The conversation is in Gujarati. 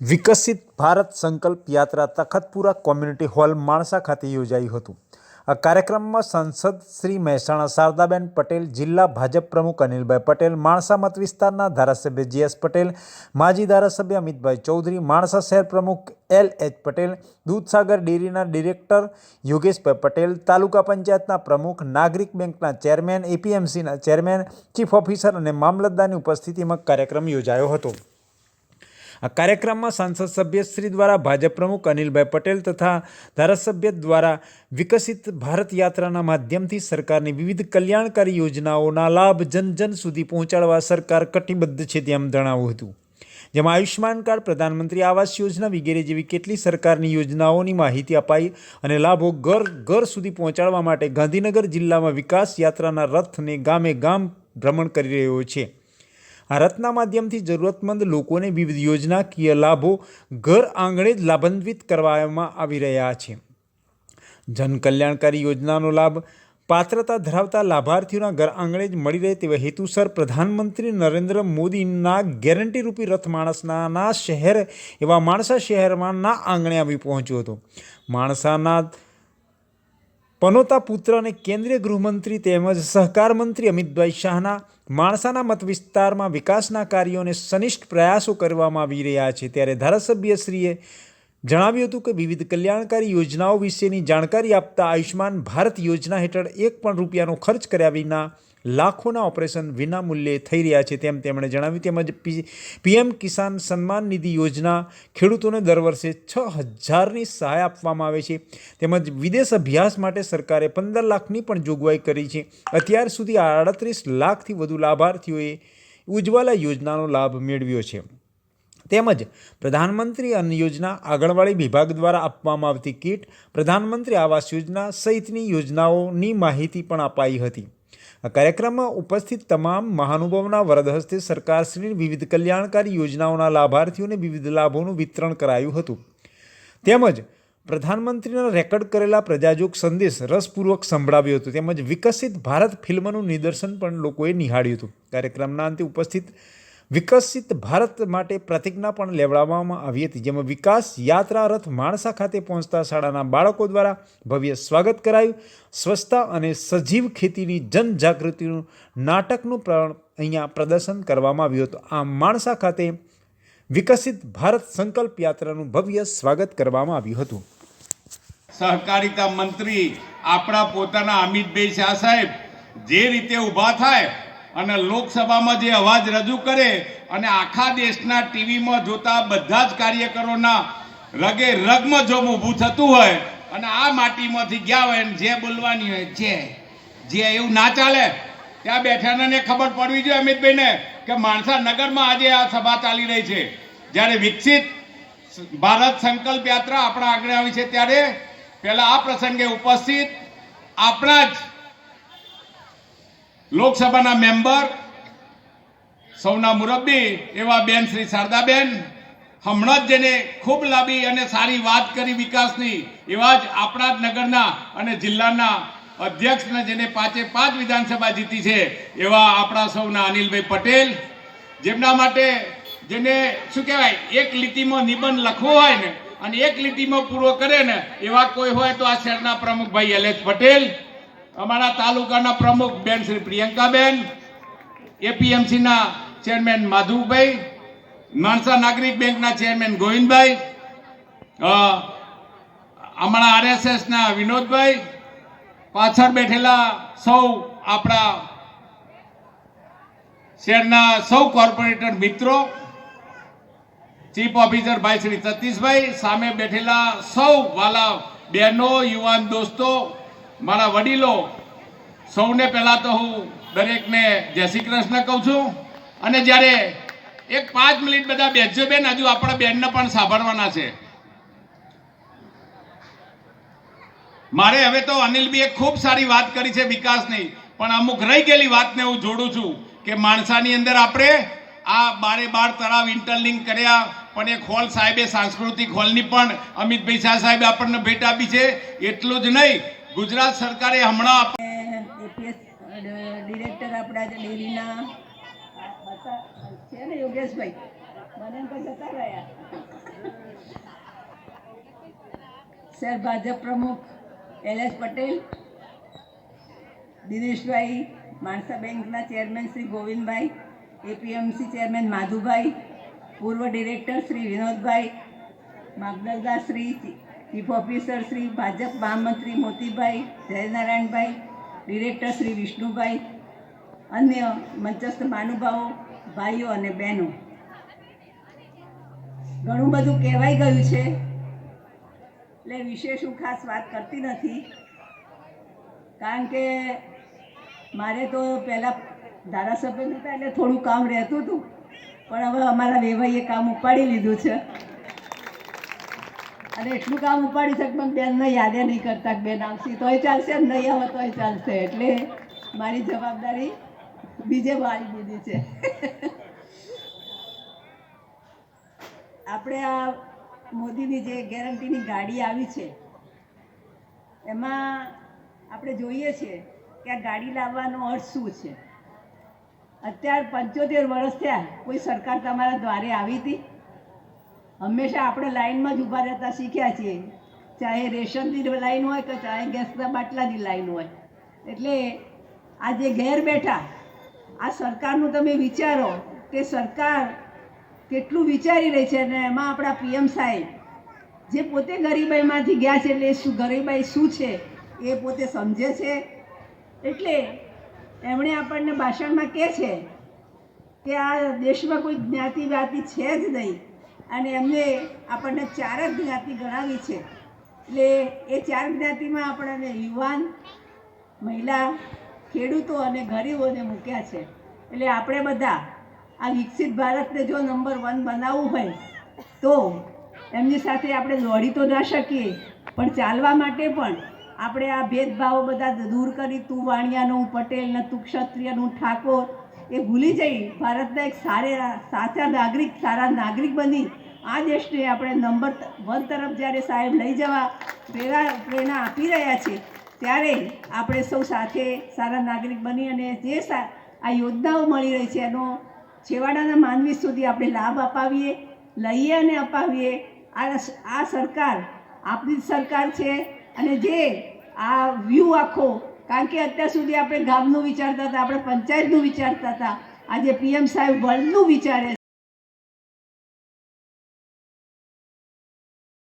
વિકસિત ભારત સંકલ્પ યાત્રા તખતપુરા કોમ્યુનિટી હોલ માણસા ખાતે યોજાયું હતું. આ કાર્યક્રમમાં સાંસદ શ્રી મહેસાણા શારદાબેન પટેલ, જિલ્લા ભાજપ પ્રમુખ અનિલભાઈ પટેલ, માણસા મત વિસ્તારના ધારાસભ્ય જીએસ પટેલ, માજી ધારાસભ્ય અમિતભાઈ ચૌધરી, માણસા શહેર પ્રમુખ એલ એચ પટેલ, દૂધસાગર ડેરીના ડિરેક્ટર યોગેશભાઈ પટેલ, તાલુકા પંચાયતના પ્રમુખ, નાગરિક બેંકના ચેરમેન, એપીએમસીના ચેરમેન, ચીફ ઓફિસર અને મામલતદારની ઉપસ્થિતિમાં કાર્યક્રમ યોજાયો હતો. આ કાર્યક્રમમાં સાંસદ સભ્ય શ્રી દ્વારા ભાજપ પ્રમુખ અનિલભાઈ પટેલ તથા ધારાસભ્ય દ્વારા વિકસિત ભારત યાત્રાના માધ્યમથી સરકારની વિવિધ કલ્યાણકારી યોજનાઓના લાભ જન જન સુધી પહોંચાડવા સરકાર કટિબદ્ધ છે તેમ જણાવ્યું હતું. જેમાં આયુષ્યમાન કાર્ડ, પ્રધાનમંત્રી આવાસ યોજના વગેરે જેવી કેટલી સરકારની યોજનાઓની માહિતી અપાઈ અને લાભો ઘર ઘર સુધી પહોંચાડવા માટે ગાંધીનગર જિલ્લામાં વિકાસ યાત્રાના રથને ગામે ગામ ભ્રમણ કરી રહ્યો છે. આ રથના માધ્યમથી જરૂરતમંદ લોકોને વિવિધ યોજનાકીય લાભો, ઘર આંગણે જ લાભાન્વિત કરવામાં આવી રહ્યા છે. જનકલ્યાણકારી યોજનાનો લાભ, પાત્રતા ધરાવતા લાભાર્થીઓના ઘર આંગણે જ મળી રહે તેવા હેતુસર પ્રધાનમંત્રી નરેન્દ્ર મોદીના ગેરંટી રૂપી રથ માણસના શહેર, એવા માણસા શહેરમાં ના આંગણે આવી પહોંચ્યો હતો. માણસાના પનોતા પુત્ર અને કેન્દ્રીય ગૃહમંત્રી તેમજ સહકાર મંત્રી અમિતભાઈ શાહના માણસાના મત વિસ્તારમાં વિકાસના કાર્યોને સનિષ્ઠ પ્રયાસો કરવામાં આવી રહ્યા છે. ત્યારે ધારાસભ્યશ્રીએ જણાવ્યું હતું કે વિવિધ કલ્યાણકારી યોજનાઓ વિશેની જાણકારી આપતા આયુષ્યમાન ભારત યોજના હેઠળ એક પણ રૂપિયાનો ખર્ચ કર્યા વિના લાખોના ઓપરેશન વિનામૂલ્યે થઈ રહ્યા છે તેમ તેમણે જણાવ્યું. તેમજ પીએમ કિસાન સન્માન નિધિ યોજના ખેડૂતોને દર વર્ષે છ હજારની સહાય આપવામાં આવે છે. તેમજ વિદેશ અભ્યાસ માટે સરકારે પંદર લાખની પણ જોગવાઈ કરી છે. અત્યાર સુધી આડત્રીસ લાખથી વધુ લાભાર્થીઓએ ઉજ્જવલા યોજનાનો લાભ મેળવ્યો છે. તેમજ પ્રધાનમંત્રી અન્ન યોજના આંગણવાડી વિભાગ દ્વારા આપવામાં આવતી કીટ પ્રધાનમંત્રી આવાસ યોજના સહિતની યોજનાઓની માહિતી પણ અપાઈ હતી. આ કાર્યક્રમમાં ઉપસ્થિત તમામ મહાનુભાવોના વરદ હસ્તે સરકારશ્રીની વિવિધ કલ્યાણકારી યોજનાઓના લાભાર્થીઓને વિવિધ લાભોનું વિતરણ કરાયું હતું. તેમજ પ્રધાનમંત્રીના રેકોર્ડ કરેલા પ્રજાજોગ સંદેશ રસપૂર્વક સંભળાવ્યો હતો. તેમજ વિકસિત ભારત ફિલ્મનું નિદર્શન પણ લોકોએ નિહાળ્યું હતું. કાર્યક્રમના અંતે ઉપસ્થિત વિકસિત ભારત માટે પ્રતિજ્ઞા પણ લેવડાવવામાં આવી હતી, જેમાં વિકાસ યાત્રા રથ માણસા ખાતે પહોંચતા શાળાના બાળકો દ્વારા ભવ્ય સ્વાગત કરાયું. સ્વચ્છતા અને સજીવ ખેતીની જનજાગૃતિનું નાટકનું પણ અહીંયા પ્રદર્શન કરવામાં આવ્યું હતું. આ માણસા ખાતે વિકસિત ભારત સંકલ્પ યાત્રાનું ભવ્ય સ્વાગત કરવામાં આવ્યું હતું. સહકારિતા મંત્રી આપણા પોતાના અમિતભાઈ શાહ સાહેબ જે રીતે ઊભા થાય અને લોકસભામાં જે અવાજ રજૂ કરે અને આખા દેશના ટીવીમાં જોતા બધા જ કાર્યકરોના રગે રગમાં જો ઊભું થતું હોય અને આ માટીમાંથી ગયા હોય જે બોલવાની હોય જે જે એવું ના ચાલે, ત્યાં બેઠાને ખબર પડવી જોઈએ અમિતભાઈને કે માણસા નગરમાં આજે આ સભા ચાલી રહી છે. જ્યારે વિકસિત ભારત સંકલ્પ યાત્રા આપણા આગળ આવી છે ત્યારે પહેલા આ પ્રસંગે ઉપસ્થિત આપણા જ લોકસભાના મેમ્બર, સૌના મુરબ્બી, એવા બેન શ્રી શારદાબેન, હમણાં જ જેને ખૂબ લાંબી અને સારી વાત કરી વિકાસની, એવા જ આપણા જ નગરના અને જિલ્લાના અધ્યક્ષને જેને પાંચે પાંચ વિધાનસભા જીતી છે, એવા આપણા સૌના અનિલભાઈ પટેલ, જેમના માટે જેને, શું કહેવાય, એક લીટીમાં નિબંધ લખવો હોય ને, અને એક લીટીમાં પૂરો કરે ને, એવા કોઈ હોય તો આ શહેરના પ્રમુખભાઈ એલ પટેલ અમારા તાલુકાના પ્રમુખ બેન શ્રી પ્રિયંકાબેન, એપીએમસીના ચેરમેન માધુભાઈ માણસા નાગરિક બેંકના ચેરમેન ગોવિંદભાઈ અમારા આરએસએસના વિનોદભાઈ, પાછળ બેઠેલા સૌ આપણા શહેરના સૌ કોર્પોરેટર મિત્રો, ચીફ ઓફિસર ભાઈ શ્રી સતીશભાઈ, સામે બેઠેલા સૌ વાલા બહેનો, યુવાન દોસ્તો મારા વડીલો, સૌને પહેલાં તો હું દરેકને જય શ્રી કૃષ્ણ કહું છું. અને જ્યારે એક પાંચ મિનિટ બધા બેસજો બેન, હજુ આપણા બેનને પણ સાંભળવાના છે. મારે હવે તો અનિલભાઈએ ખૂબ સારી વાત કરી છે વિકાસની, પણ અમુક રહી ગયેલી વાતને હું જોડું છું કે માણસાની અંદર આપણે આ બારે બાર તળાવ ઇન્ટરલિંક કર્યા, પણ એક હોલ સાહેબે સાંસ્કૃતિક હોલની પણ અમિતભાઈ શાહ સાહેબે આપણને ભેટ આપી છે. એટલું જ નહીં ગુજરાત સરકારે હમણાં ડિરેક્ટર આપણા ડેરીના. છે ને યોગેશભાઈ? મને તો જતા રહ્યા. સર, ભાજપ પ્રમુખ એલ પટેલ, દિનેશભાઈ માણસા બેંકના chairman Shri Govindbhai, APMC chairman Madhubhai, પૂર્વ ડિરેક્ટર શ્રી વિનોદભાઈ મામલતદાર શ્રી ચીફ ઓફિસર શ્રી, ભાજપ મહામંત્રી મોતીભાઈ જયનારાયણભાઈ ડિરેક્ટર શ્રી વિષ્ણુભાઈ, અન્ય મંચસ્થ મહાનુભાવો, ભાઈઓ અને બહેનો. ઘણું બધું કહેવાઈ ગયું છે, એટલે વિશેષ હું ખાસ વાત કરતી નથી. કારણ કે મારે તો પહેલાં ધારાસભ્ય નહોતા એટલે થોડું કામ રહેતું હતું. પણ હવે અમારા વેવાઈએ કામ ઉપાડી લીધું છે. અને એટલું કામ ઉપાડી શકે પણ બેનને યાદે નહીં કરતા બેન આવશે, તોય ચાલશે નહીં આવે તોય ચાલશે. એટલે મારી જવાબદારી બીજે વાળી દીધી છે. આપણે આ મોદીની જે ગેરંટીની ગાડી આવી છે, એમાં આપણે જોઈએ છીએ કે આ ગાડી લાવવાનો અર્થ શું છે? અત્યાર પંચોતેર વર્ષ થયા, કોઈ સરકાર તમારા દ્વારે આવી હતી? હંમેશા આપણે લાઈનમાં જ ઊભા રહેતા શીખ્યા છીએ. ચાહે રેશનની લાઈન હોય કે ચાહે ગેસના બાટલાની લાઈન હોય. એટલે આ જે ઘેર બેઠા, આ સરકારનું તમે વિચારો કે સરકાર કેટલું વિચારી રહી છે અને એમાં આપણા પીએમ સાહેબ જે પોતે ગરીબાઈમાંથી ગયા છે એટલે શું, ગરીબાઈ શું છે, એ પોતે સમજે છે? એટલે એમણે આપણને ભાષણમાં કહે છે કે આ દેશમાં કોઈ જ્ઞાતિ વ્યાતિ છે જ નહીં. અને એમને આપણને ચાર જ જ્ઞાતિ ગણાવી છે. એટલે એ ચાર જ્ઞાતિમાં આપણને યુવાન, મહિલા, ખેડૂતો અને ગરીબોને મૂક્યા છે. એટલે આપણે બધા આ વિકસિત ભારતને જો નંબર વન બનાવવું હોય, તો એમની સાથે આપણે દોડી તો ના શકીએ, પણ ચાલવા માટે પણ આપણે આ ભેદભાવો બધા દૂર કરી તું વાણિયાનું પટેલ ને તું ક્ષત્રિયનું, ઠાકોર એ ભૂલી જઈ. ભારતના એક સારા સાચા નાગરિક, સારા નાગરિક બની. આ દેશને આપણે નંબર વન તરફ જ્યારે સાહેબ લઈ જવા પ્રેરણા પ્રેરણા આપી રહ્યા છે, ત્યારે આપણે સૌ સાથે સારા નાગરિક બની અને જે આ યોજનાઓ મળી રહી છે, એનો છેવાડાના માનવી સુધી આપણે લાભ અપાવીએ, લઈએ અને અપાવીએ. આ આ સરકાર આપણી જ સરકાર છે અને જે આ વ્યૂ આખો કારણ કે અત્યાર સુધી આપણે ગામનું વિચારતા હતા, આપણે પંચાયતનું વિચારતા હતા. આજે પીએમ સાહેબ વર્લ્ડનું વિચારે